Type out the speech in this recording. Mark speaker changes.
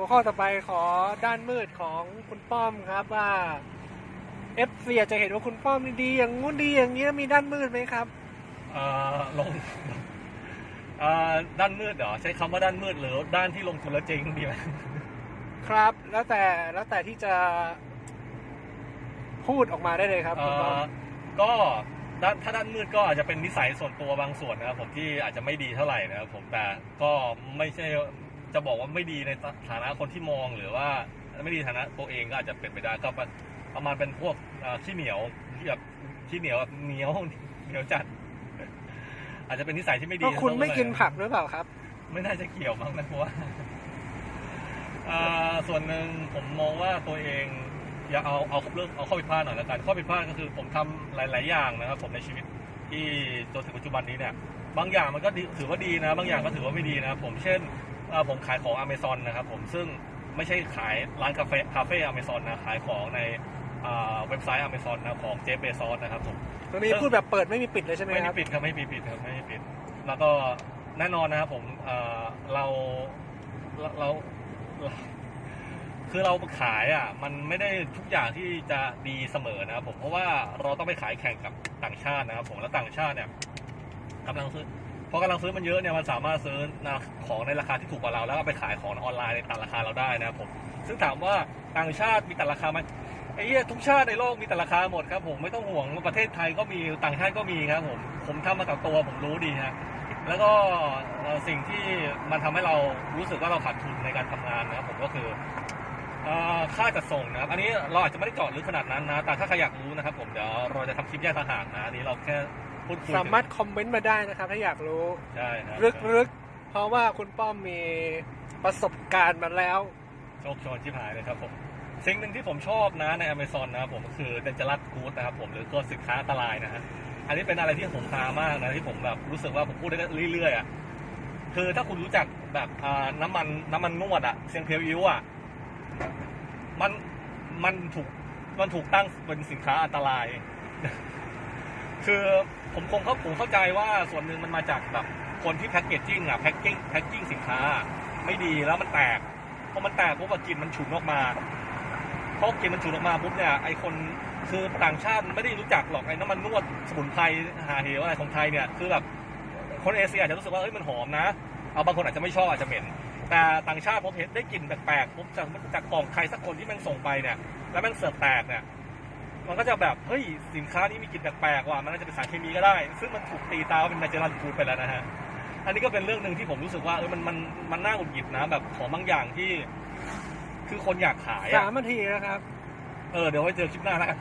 Speaker 1: หัวข้อต่อไปขอด้านมืดของคุณป้อมครับว่าเอฟซีจะเห็นว่าคุณป้อมนี่ดีอย่างงู้นดีอย่างนี้มีด้านมืดไหมครับ
Speaker 2: เอ่อลงเอ่อด้านมืดเหรอใช้คำว่าด้านมืดหรือด้านที่ลงทุนแล้วเจ๊งดีไหม
Speaker 1: ครับ แล้วแต่แล้วแต่ที่จะพูดออกมาได้เลยครับ
Speaker 2: เอ่
Speaker 1: คุณป้อ
Speaker 2: อ
Speaker 1: ม
Speaker 2: ก็ด้านถ้าด้านมืดก็อาจจะเป็นนิสัยส่วนตัวบางส่วนนะครับผมที่อาจจะไม่ดีเท่าไหร่นะครับผมแต่ก็ไม่ใช่ จะบอกว่าไม่ดีในฐานะคนที่มองหรือว่าไม่ดีฐานะตัวเองก็อาจจะเป็นไปได้ก็ประประมาณเป็นพวกเอ่อขี้เหนียวที่แบบขี้เหนียวแบบเหนียวเหนียวจัด อาจจะเป็นนิสัยที่ไม่ดี
Speaker 1: ก็คุณไม่กิน
Speaker 2: เท่าไหร่
Speaker 1: ผักหรือเปล่าครับ
Speaker 2: ไม่น่าจะเกี่ยวมั้งนะเพราะว่าอ่าส่วนหนึ่งผมมองว่าตัวเองอย่าเอาเอาเรื่องเอาข้อผิดพลาดหน่อยละกันข้อผิดพลาดก็คือผมทำหลาย ๆ อย่างนะครับ ผมในชีวิตที่จนถึงปัจจุบันนี้เนี่ย บางอย่างมันก็ดีถือว่าดีนะ บางอย่างก็ถือว่าไม่ดีนะครับผมเช่นเอ่อ ผมขายของอเมซอนนะครับผมซึ่งไม่ใช่ขายร้านกาแฟคาเฟ่อเมซอนนะขายของในอ่าเว็บไซต์อเมซอนนะของเจฟเบซอสนะครับผม
Speaker 1: ตรงนี้พูดแบบเปิดไม่มีปิดเลยใช่ไหม
Speaker 2: ไม่
Speaker 1: ค
Speaker 2: มี
Speaker 1: รับ
Speaker 2: ปิดครับไม่มีปิดครับไม่มีปิด แล้วก็แน่นอนนะครับผมเอ่อเราเราเราเราคือเราขายอะมันไม่ได้ทุกอย่างที่จะดีเสมอนะครับผมเพราะว่าเราต้องไปขายแข่งกับต่างชาตินะครับผมแล้วต่างชาติเนี่ยกำลังซื้อ พอกำลังซื้อมันเยอะเนี่ยมันสามารถซื้อนะของในราคาที่ถูกกว่าเรา แล้วก็ไปขายของออนไลน์ในต่างราคาเราได้นะครับผมซึ่งถามว่าต่างชาติมีแต่ราคาไหมไอ้เหี้ยทุกชาติในโลกมีแต่ราคาหมดครับผมไม่ต้องห่วงประเทศไทยก็มีต่างชาติก็มีครับผมผมทำมากับตัวผมรู้ดีฮะแล้วก็สิ่งที่มันทำให้เรารู้สึกว่าเราขาดทุนในการทำงานนะครับผมก็คือค่าจัดส่งนะครับอันนี้เราอาจจะไม่ได้เจาะลึกขนาดนั้นนะแต่ถ้าใครอยากรู้นะครับผมเดี๋ยวเราจะทำคลิปแยกต่างหากนะอันนี้เราแค่
Speaker 1: สามารถคอมเมนต์มาได้นะครับ ถ้าอยากรู้
Speaker 2: ใช่ครับ
Speaker 1: ลึกๆ เพราะว่าคุณป้อมมีประสบการณ์มาแล้ว
Speaker 2: โชคโชนที่หายเลยครับผมสิ่งหนึ่งที่ผมชอบนะใน Amazon นะครับผมก็คือเดนจ r รัสกูดนะครับผมหรือตัวสินค้าอันตรายนะฮะอันนี้เป็นอะไรที่ผมพามากนะที่ผมแบบรู้สึกว่าผมพูดได้เรื่อยๆอะคือถ้าคุณรู้จักแบบอ่าน้ำมันน้ำมันนวดอะเซียงเพียวอิวอะมันมันถูกมันถูกตั้งเป็นสินค้าอันตราย คือผมคงเข้าผมเข้าใจว่าส่วนหนึ่งมันมาจากแบบคนที่แพ็กเกจจิ้งอะแพ็กกิ้งแพ็กกิ้งสินค้า ไม่ดีแล้วมันแตกพอมันแตกปุ๊บกลิ่นมันฉุนออกมาพอกลิ่นมันฉุนออกมาปุ๊บเนี่ยไอคนคือต่างชาติไม่ได้รู้จักหรอกไอ้น้ำมันนวดสมุนไพรหาเหวอะไรของไทยเนี่ยคือแบบคนเอเชียอาจจะรู้สึกว่าเอ้ยมันหอมนะเอาบางคนอาจจะไม่ชอบอาจจะเหม็นแต่ต่างชาติผมเห็นได้กลิ่นแปลกๆปุ๊บจากจากกล่องใครสักคนที่ม่งส่งไปเนี่ยแล้วม่งเสิร์ฟแตกเนี่ย มันก็จะแบบ เฮ้ย สินค้านี้มีกลิ่นแปลกๆว่ะมันน่าจะเป็นสารเคมีก็ได้ ซึ่งมันถูกตีตาว่าเป็นไนเจอรัลฟูดไปแล้วนะฮะอันนี้ก็เป็นเรื่องหนึ่งที่ผมรู้สึกว่าเออมันมันมันน่าหงุดหงิดนะแบบของบางอย่างที่ คือคนอยากขาย
Speaker 1: สา
Speaker 2: อะ
Speaker 1: มนาทีนะครับ
Speaker 2: เออเดี๋ยวไว้เจอคลิปหน้าแล้วกัน